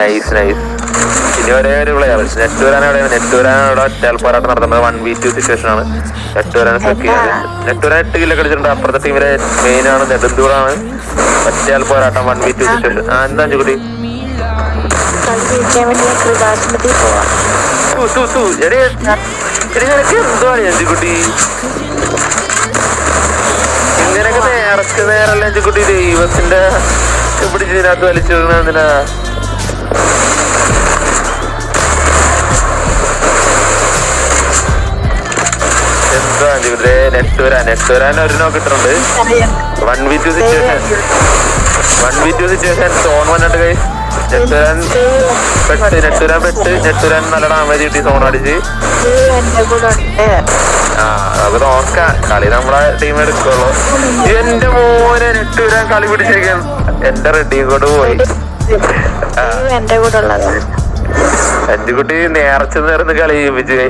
Nice nice ഇനി ഒരേ ഒരു പ്ലെയർ നെറ്റ് വരാൻ എവിടെയാണ്? നെറ്റ് വരാൻ അവിടെ പോരാട്ടം നടത്തുന്നത്. വൺ ബി ടു സിറ്റുവേഷൻ ആണ്. നെറ്റ് വരാൻ സെക്ക് ചെയ്യാറ് നെറ്റ് വരാൻ എട്ട് കിലോ അടിച്ചിട്ടുണ്ട്. അപ്പുറത്തെ ടീമിലെ മെയിൻ ആണ്. നെടുന്തൂറാണ് ഒറ്റയാൾ പോരാട്ടം വൺ ബി ടു സിറ്റുവേഷൻ ആ എന്താ ചുകുട്ടി ഇങ്ങനെയൊക്കെ നേരത്തെ നേരല്ല അഞ്ചുകുട്ടി ദൈവത്തിന്റെ പിടിച്ച് ഇതിനകത്ത് വലിച്ചു എന്തിനാ? അഞ്ചുകുട്ടി നെറ്റ് വരാൻ നെറ്റ് വരാൻ ഒരു കിട്ടുന്നുണ്ട് one v two situation one v two situation zone വന്നിട്ട് കൈ നെറ്റ് വരാൻ പെട്ട് നെറ്റ് വരാൻ പെട്ട് നെറ്റ് വരാൻ നല്ല ഡാമേജ് കിട്ടി സോൺ അടിച്ച്. ആ നമുക്ക് നോക്കാം. കളി നമ്മളെ ടീം എടുക്കുള്ളൂ. എന്റെ മോനെ നെറ്റ് വരാൻ കളി പിടിച്ചേക്കാൻ എന്റെ റെഡി കൊണ്ട് പോയി. എന്റെ കൂടെ ഉള്ളതാണ് അഞ്ചുകുട്ടി നേർച്ച നേർന്ന് കളി വിജയ്.